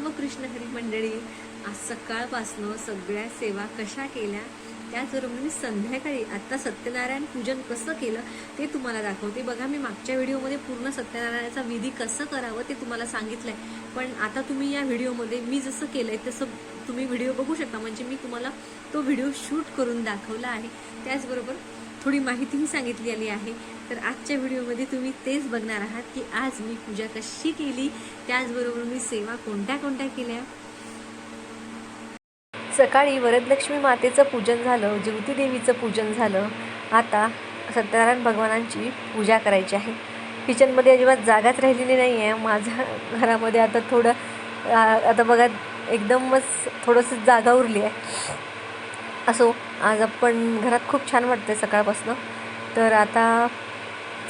रामकृष्ण हरी मंडळी आज सकाळपासनं सगळ्या सेवा कशा केल्या? त्याचबरोबर मी संध्याकाळी आत्ता सत्यनारायण पूजन कसं केलं ते तुम्हाला दाखवते. बघा मी मागच्या व्हिडिओमध्ये पूर्ण सत्यनारायणाचा विधी कसं करावं ते तुम्हाला सांगितलं आहे पण आता तुम्ही या व्हिडिओमध्ये मी जसं केलं आहे तसं तुम्ही व्हिडिओ बघू शकता. म्हणजे मी तुम्हाला तो व्हिडिओ शूट करून दाखवला आहे. त्याचबरोबर थोडी माहितीही सांगितली आली आहे. तर आजच्या व्हिडिओमध्ये तुम्ही तेच बघणार आहात की आज मी पूजा कशी केली त्याचबरोबर मी सेवा कोणत्या कोणत्या केल्या. सकाळी वरदलक्ष्मी मातेचं पूजन झालं ज्योतिदेवीचं पूजन झालं. आता सत्यनारायण भगवानांची पूजा करायची आहे. किचनमध्ये अजिबात जागाच राहिलेली नाही आहे माझ्या घरामध्ये आता थोडं आता बघा एकदमच थोडंसं जागा उरली आहे. असो. आज आपण घरात खूप छान वाटतं सकाळपासनं. तर आता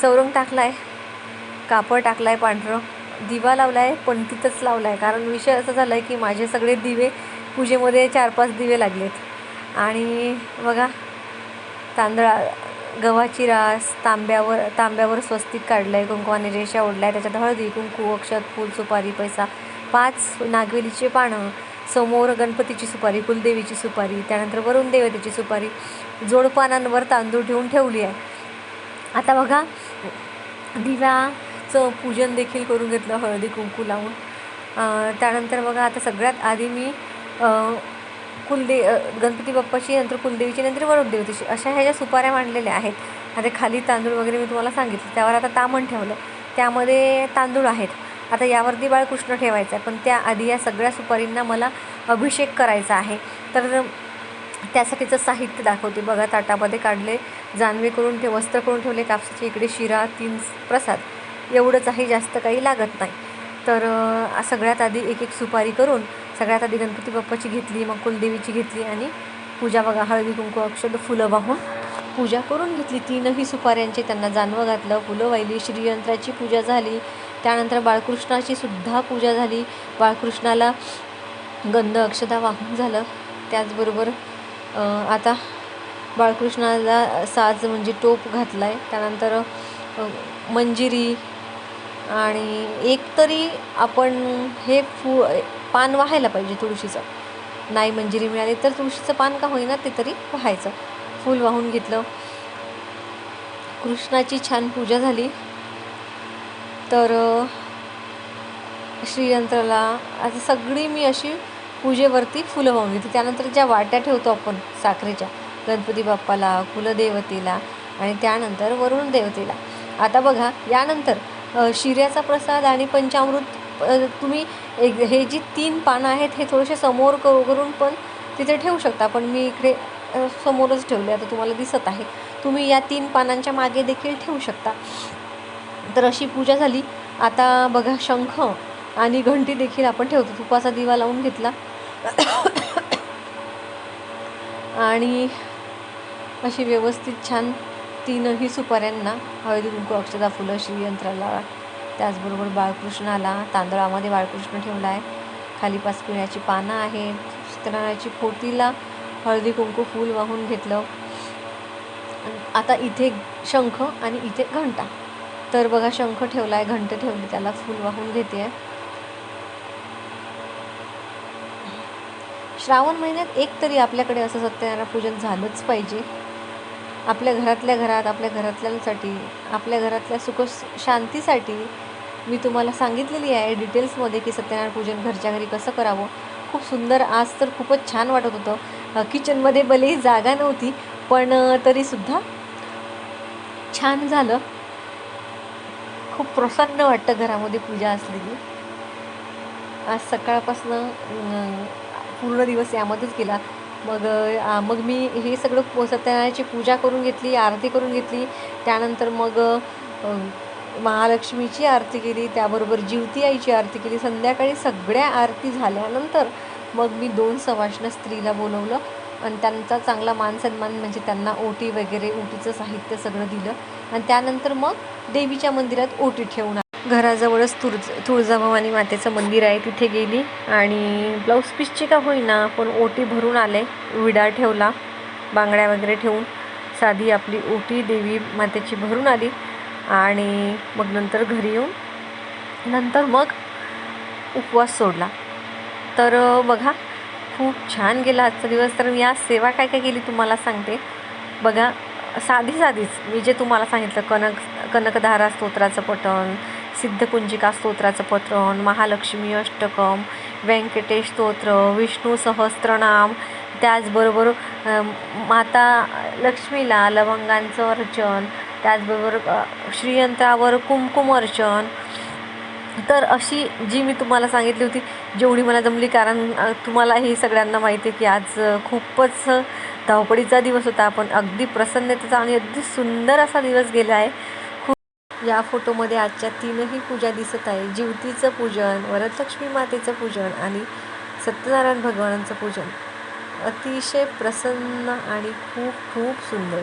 चौरंग टाकला आहे कापड टाकला आहे पांढरं. दिवा लावला आहे पण तिथंच लावला आहे कारण विषय असा झाला आहे की माझे सगळे दिवे पूजेमध्ये चार पाच दिवे लागलेत. आणि बघा तांदळा गव्हाची रास तांब्यावर तांब्यावर स्वस्तिक काढलं आहे कुंकवाने रेषा ओढल्या आहे त्याच्यात हळदी कुंकू अक्षत फूल सुपारी पैसा पाच नागवेलीचे पानं समोर गणपतीची सुपारी कुलदेवीची सुपारी त्यानंतर वरुण देवतेची सुपारी जोडपानांवर तांदूळ ठेवून ठेवली आहे. आता बघा दिव्याचं पूजन देखील करून घेतलं हळदी कुंकू लावून. त्यानंतर बघा आता सगळ्यात आधी मी कुलदे गणपती बाप्पाची नंतर कुलदेवीची नंतर वरुण देवतेची अशा ह्या ज्या सुपाऱ्या मांडलेल्या आहेत. आता खाली तांदूळ वगैरे मी तुम्हाला सांगितलं त्यावर आता तामण ठेवलं. त्यामध्ये तांदूळ आहेत. आता यावरती बाळकृष्ण ठेवायचा आहे पण त्याआधी या सगळ्या सुपारींना मला अभिषेक करायचा आहे. तर त्यासाठीचं साहित्य दाखवते. बघा ताटामध्ये काढले जानवे करून ठे वस्त्र करून ठेवले कापसाचे इकडे शिरा तीन प्रसाद. एवढंच आहे जास्त काही लागत नाही. तर सगळ्यात आधी एक एक सुपारी करून सगळ्यात आधी गणपती बाप्पाची घेतली मग कुलदेवीची घेतली आणि पूजा बघा हळदी कुंकू अक्षद फुलं वाहून पूजा करून घेतली. तीनही सुपाऱ्यांची त्यांना जानवं घातलं. फुलं वाहिली श्रीयंत्राची पूजा झाली. त्यानंतर बाळकृष्णाची सुद्धा पूजा झाली. बाळकृष्णाला गंध अक्षदा वाहून झालं. त्याचबरोबर आता बाळकृष्णाला साज म्हणजे टोप घातला आहे त्यानंतर मंजिरी आणि एक तरी आपण हे फू पान वाहायला पाहिजे तुळशीचं. नाही मंजिरी मिळाली तर तुळशीचं पान का होईना ते तरी व्हायचं. फूल वाहून घेतलं. कृष्णाची छान पूजा झाली. तर श्रीयंत्राला आता सगळी मी अशी पूजेवरती फुलं वाहून घेते. त्यानंतर ज्या वाट्या ठेवतो आपण साखरेच्या गणपती बाप्पाला कुलदेवतेला आणि त्यानंतर वरुण देवतेला. आता बघा यानंतर शिऱ्याचा प्रसाद आणि पंचामृत तुम्ही एक हे जी तीन पानं आहेत हे थोडेसे समोर क- करून पण तिथे ठेवू शकता. पण मी इकडे समोरच ठेवले. आता तुम्हाला दिसत आहे. तुम्ही या तीन पानांच्या मागे देखील ठेवू शकता. तर अशी पूजा झाली. आता बघा शंख आणि घंटी देखील आपण ठेवतो. तुपाचा दिवा लावून घेतला. आणि अशी व्यवस्थित छान तीनही सुपाऱ्यांना हळदी कुंकू अक्षता फुलं श्रीयंत्राला त्याचबरोबर बाळकृष्णाला तांदळामध्ये बाळकृष्ण ठेवला आहे खाली पाच पिण्याची पानं आहेत सत्यनारायणाची पोतीला हळदी कुंकू फूल वाहून घेतलं. आता इथे शंख आणि इथे घंटा. तर बघा शंख ठेवला आहे घंट ठेवली त्याला फूल वाहून घेते श्रावण महिन्यात एक तरी आपल्याकडे असं सत्यनारायण पूजन झालंच पाहिजे. आपल्या घरातल्या घरात आपल्या घरातल्यांसाठी आपल्या घरातल्या सुख शांतीसाठी मी तुम्हाला सांगितलेली आहे डिटेल्समध्ये की सत्यनारायण पूजन घरच्या घरी कसं करावं. खूप सुंदर आज तर खूपच छान वाटत होतं. किचनमध्ये भलेही जागा नव्हती पण तरीसुद्धा छान झालं. खूप प्रसन्न वाटतं घरामध्ये पूजा असलेली. आज सकाळपासनं पूर्ण दिवस यामध्येच गेला. मग मग मी हे सगळं पो- सत्यनारायणाची पूजा करून घेतली आरती करून घेतली. त्यानंतर मग महालक्ष्मीची आरती केली त्याबरोबर जिवती आईची आरती केली. संध्याकाळी सगळ्या आरती झाल्यानंतर मग मी दोन सवाष्ण स्त्रीला बोलवलं. आणि त्यांचा चांगला मान सन्मान म्हणजे त्यांना ओटी वगैरे ओटीचं साहित्य सगळं दिलं. आणि त्यानंतर मग देवीच्या मंदिरात ओटी ठेवून घराजवळच तुळज तुळजाभवानी मातेचं मंदिर आहे तिथे गेली. आणि ब्लाऊज पीसची का होईना पण ओटी भरून आले विडा ठेवला बांगड्या वगैरे ठेवून. साधी आपली ओटी देवी मातेची भरून आली. आणि मग नंतर घरी येऊन नंतर मग उपवास सोडला. तर बघा खूप छान गेला आजचा दिवस. तर मी आज सेवा काय काय केली तुम्हाला सांगते. बघा साधी साधीच. मी जे तुम्हाला सांगितलं कनक कनकधारा स्तोत्राचं पठण सिद्धकुंजिका स्तोत्राचं पठण महालक्ष्मी अष्टकम व्यंकटेश स्तोत्र विष्णू सहस्त्रनाम त्याचबरोबर माता लक्ष्मीला लवंगांचं अर्चन त्याचबरोबर श्रीयंत्रावर कुमकुम अर्चन तर अशी जी मी तुम्हाला सांगितली होती जेवढी मला जमली कारण तुम्हाला हे सगळ्यांना माहिती आहे की आज खूपच धावपळीचा दिवस होता. पण अगदी प्रसन्नतेचा आणि अगदी सुंदर असा दिवस गेला आहे. खूप या फोटोमध्ये आजच्या तीनही पूजा दिसत आहे. जिवतीचं पूजन वरदलक्ष्मी मातेचं पूजन आणि सत्यनारायण भगवानांचं पूजन. अतिशय प्रसन्न आणि खूप खूप सुंदर.